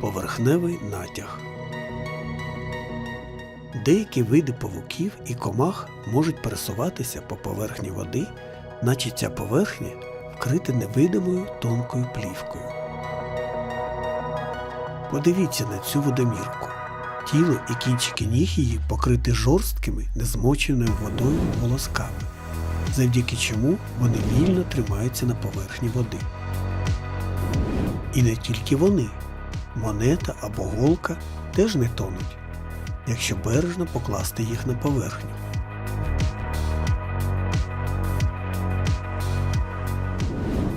Поверхневий натяг. Деякі види павуків і комах можуть пересуватися по поверхні води, наче ця поверхня вкрита невидимою тонкою плівкою. Подивіться на цю водомірку. Тіло і кінчики ніг її покриті жорсткими, незмоченою водою волосками, завдяки чому вони вільно тримаються на поверхні води. І не тільки вони. Монета або голка теж не тонуть, якщо бережно покласти їх на поверхню.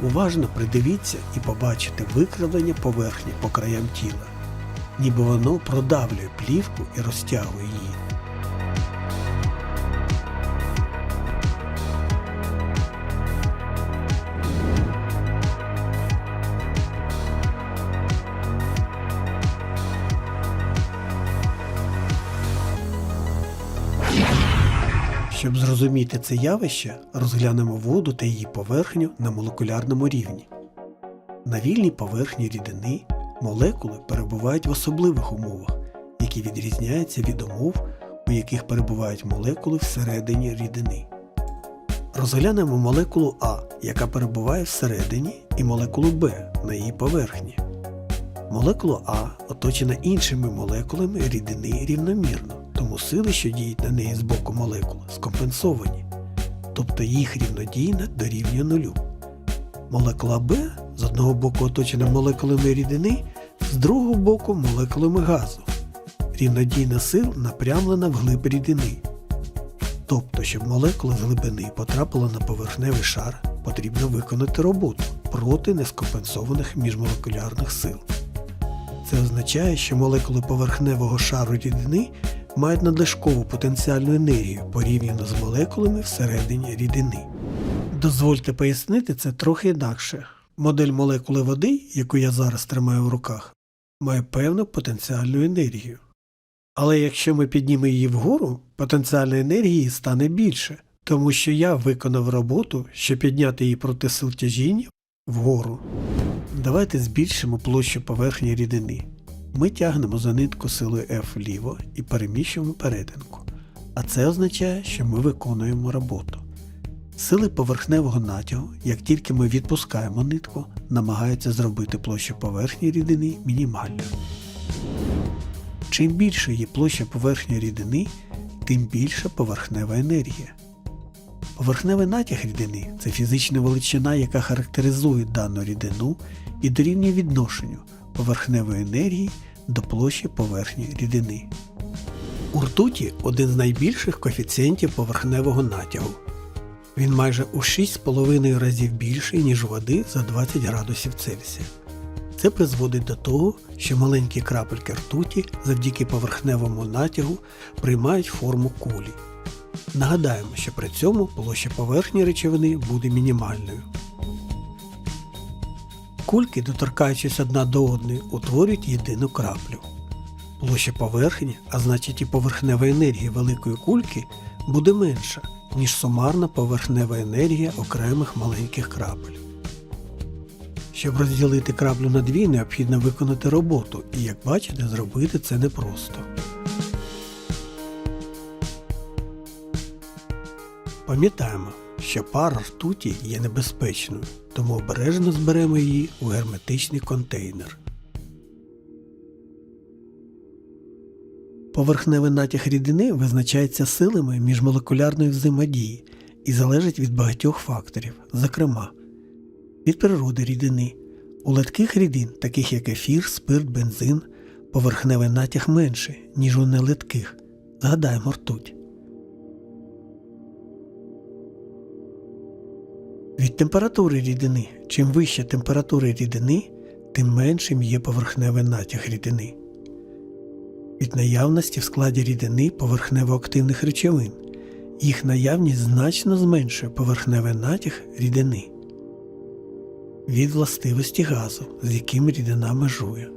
Уважно придивіться і побачите викривлення поверхні по краям тіла, ніби воно продавлює плівку і розтягує її. Щоб зрозуміти це явище, розглянемо воду та її поверхню на молекулярному рівні. На вільній поверхні рідини молекули перебувають в особливих умовах, які відрізняються від умов, у яких перебувають молекули всередині рідини. Розглянемо молекулу А, яка перебуває всередині, і молекулу Б на її поверхні. Молекула А оточена іншими молекулами рідини рівномірно, тому сили, що діють на неї з боку молекул, скомпенсовані, тобто їх рівнодійна дорівнює нулю. Молекула Б з одного боку оточена молекулами рідини, з другого боку молекулами газу. Рівнодійна сил напрямлена вглиб рідини. Тобто, щоб молекула з глибини потрапила на поверхневий шар, потрібно виконати роботу проти нескомпенсованих міжмолекулярних сил. Це означає, що молекули поверхневого шару рідини мають надлишкову потенціальну енергію порівняно з молекулами всередині рідини. Дозвольте пояснити це трохи інакше. Модель молекули води, яку я зараз тримаю в руках, має певну потенціальну енергію. Але якщо ми піднімемо її вгору, потенціальної енергії стане більше, тому що я виконав роботу, щоб підняти її проти сил тяжіння вгору. Давайте збільшимо площу поверхні рідини. Ми тягнемо за нитку силою F вліво і переміщуємо перетинку. А це означає, що ми виконуємо роботу. Сили поверхневого натягу, як тільки ми відпускаємо нитку, намагаються зробити площу поверхні рідини мінімальною. Чим більше є площа поверхні рідини, тим більша поверхнева енергія. Поверхневий натяг рідини це фізична величина, яка характеризує дану рідину і дорівнює відношенню поверхневої енергії до площі поверхні рідини. У ртуті один з найбільших коефіцієнтів поверхневого натягу. Він майже у 6,5 разів більший, ніж води за 20 градусів Цельсія. Це призводить до того, що маленькі крапельки ртуті завдяки поверхневому натягу приймають форму кулі. Нагадаємо, що при цьому площа поверхні речовини буде мінімальною. Кульки, доторкаючись одна до одної, утворюють єдину краплю. Площа поверхні, а значить і поверхнева енергія великої кульки, буде менша, ніж сумарна поверхнева енергія окремих маленьких крапель. Щоб розділити краплю на дві, необхідно виконати роботу, і як бачите, зробити це непросто. Пам'ятаємо, що пара ртуті є небезпечною, тому обережно зберемо її у герметичний контейнер. Поверхневий натяг рідини визначається силами міжмолекулярної взаємодії і залежить від багатьох факторів, зокрема від природи рідини. У литких рідин, таких як ефір, спирт, бензин, поверхневий натяг менший, ніж у нелитких. Згадаємо ртуть. Від температури рідини. Чим вища температура рідини, тим меншим є поверхневий натяг рідини. Від наявності в складі рідини поверхнево-активних речовин. Їх наявність значно зменшує поверхневий натяг рідини. Від властивості газу, з яким рідина межує.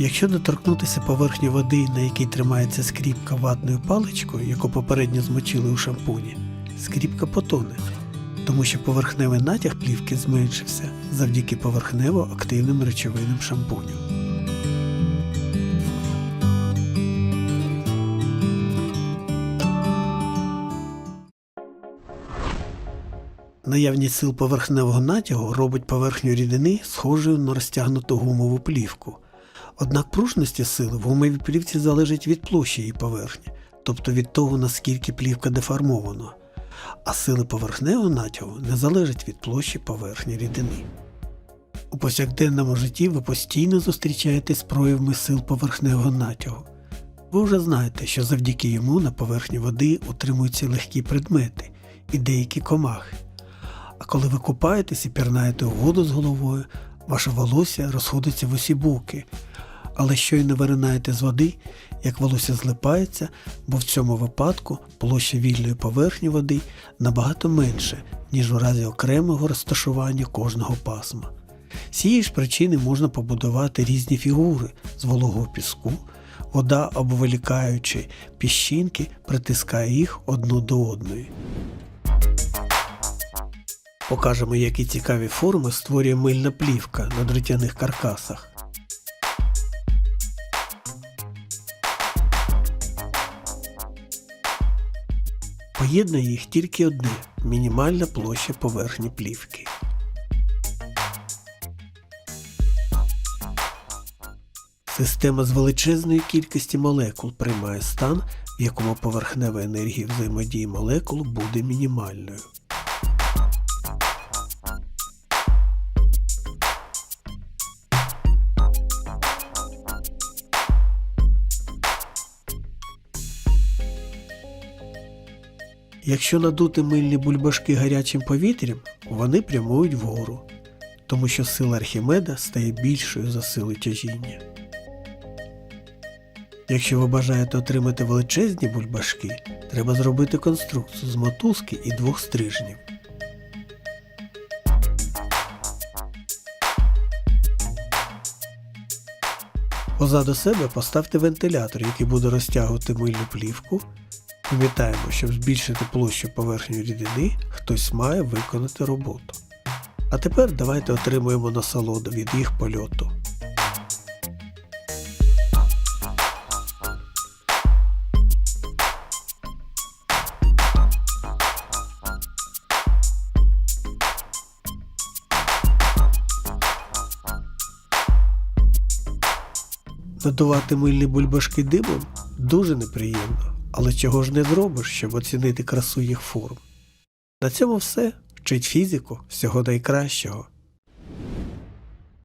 Якщо доторкнутися поверхні води, на якій тримається скріпка ватною паличкою, яку попередньо змочили у шампуні, скріпка потоне, тому що поверхневий натяг плівки зменшився завдяки поверхнево активним речовинам шампуню. Наявність сил поверхневого натягу робить поверхню рідини схожою на розтягнуту гумову плівку. Однак пружності сили в гумовій плівці залежить від площі її поверхні, тобто від того, наскільки плівка деформована, а сили поверхневого натягу не залежать від площі поверхні рідини. У повсякденному житті ви постійно зустрічаєтесь з проявами сил поверхневого натягу. Ви вже знаєте, що завдяки йому на поверхні води утримуються легкі предмети і деякі комахи. А коли ви купаєтесь і пірнаєте у воду з головою, ваше волосся розходиться в усі боки. Але щойно виринаєте з води, як волосся злипається, бо в цьому випадку площа вільної поверхні води набагато менше, ніж у разі окремого розташування кожного пасма. З цієї ж причини можна побудувати різні фігури з вологого піску, вода, обволікаючи піщинки, притискає їх одну до одної. Покажемо, які цікаві форми створює мильна плівка на дротяних каркасах. Поєднує їх тільки одне мінімальна площа поверхні плівки. Система з величезної кількості молекул приймає стан, в якому поверхнева енергія взаємодії молекул буде мінімальною. Якщо надути мильні бульбашки гарячим повітрям, вони прямують вгору, тому що сила Архімеда стає більшою за сили тяжіння. Якщо ви бажаєте отримати величезні бульбашки, треба зробити конструкцію з мотузки і двох стрижнів. Позаду себе поставте вентилятор, який буде розтягувати мильну плівку. Пам'ятаємо, щоб збільшити площу поверхні рідини, хтось має виконати роботу. А тепер давайте отримуємо насолоду від їх польоту. Надувати мильні бульбашки димом дуже неприємно, але чого ж не зробиш, щоб оцінити красу їх форм. На цьому все. Вчить фізику всього найкращого.